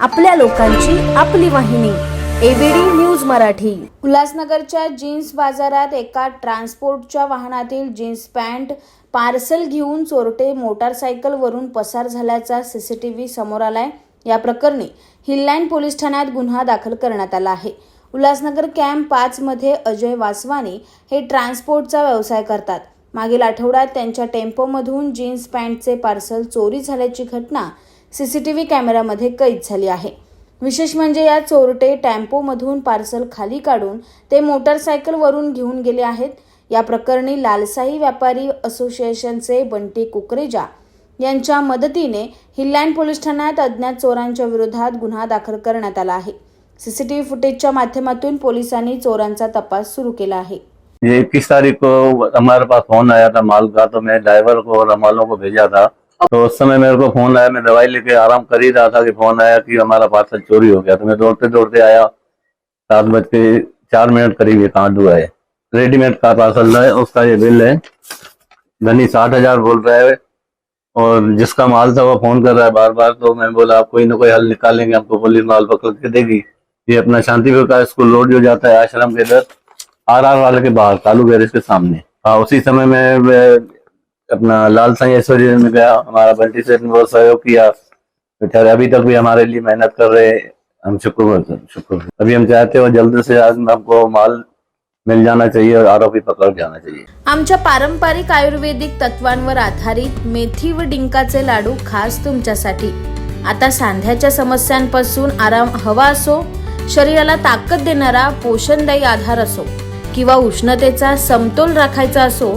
आपल्या लोकांची आपली वाहिनी एबीडी न्यूज मराठी. उल्हासनगरच्या जीन्स बाजारात एका ट्रान्सपोर्टच्या वाहनातील जीन्स पॅन्ट पार्सल घेऊन चोरटे मोटारसायकलवरून पसार झाल्याचा सीसीटीव्ही समोर आलाय. या प्रकरणी हिललाईन पोलीस ठाण्यात गुन्हा दाखल करण्यात आला आहे. उल्हासनगर कॅम्प पाच मध्ये अजय वासवानी हे ट्रान्सपोर्टचा व्यवसाय करतात. मागील आठवड्यात त्यांच्या टेम्पोमधून जीन्स पॅन्टचे पार्सल चोरी झाल्याची घटना सीसीटीव्ही कॅमेऱ्यामध्ये कैद झाली आहे. विशेष म्हणजे या चोरटे टॅम्पोमधून पार्सल खाली काढून ते मोटरसायकलवरून घेऊन गेले आहेत. या प्रकरणी लालसाही व्यापारी असोसिएशनचे बंटी कुकरेजा यांच्या मदतीने हिल्लँड पोलीस ठाण्यात अज्ञात चोरांच्या विरोधात गुन्हा दाखल करण्यात आला आहे. सीसीटीव्ही फुटेजच्या माध्यमातून पोलिसांनी चोरांचा तपास सुरू केला आहे. ये इक्कीस तारीख को हमारे पास फोन आया था माल का तो मैं ड्राइवर को और हमालों को भेजा था. तो उस समय मेरे को फ़ोन आया, मैं दवाई लेके आराम कर ही रहा था कि फ़ोन आया कि हमारा पार्सल चोरी हो गया। तो मैं दौड़ते दौड़ते आया, सात बज के चार मिनट करीब ये कांड हुआ है। रेडीमेड का पार्सल है, उसका ये बिल है। धनी साठ हज़ार बोल रहा है और जिसका माल था वो फ़ोन कर रहा है बार बार तो मैं बोला, आप कोई ना कोई हल निकालेंगे हमको पुलिस माल पकड़ के देगी। ये अपना शांतिपुर का स्कूल रोड जो जाता है, आश्रम के इधर, आर आर वाले के बाहर, कालू गैरेज के सामने। हाँ उसी समय मैं अपना लाल साई ऐश्वर्य में गया हमारा बंटी सेठ ने बहुत सहयोग किया। बेचारे अभी तक भी हमारे लिए मेहनत कर रहे हम शुक्र शुक्र अभी हम चाहते हो जल्द से जल्द हमको माल मिल जाना चाहिए और आरोपी पकड़ जाना चाहिए। आमच्या पारंपरिक आयुर्वेदिक तत्वांवर आधारित मेथी व डिंकाचे लाडू खास तुमच्यासाठी. आता सांध्याच्या समस्यांपासून आराम हवा असो शरीराला ताकद देणारा पोषणदायी आधार असो किंवा उष्णतेचा समतोल राखायचा असो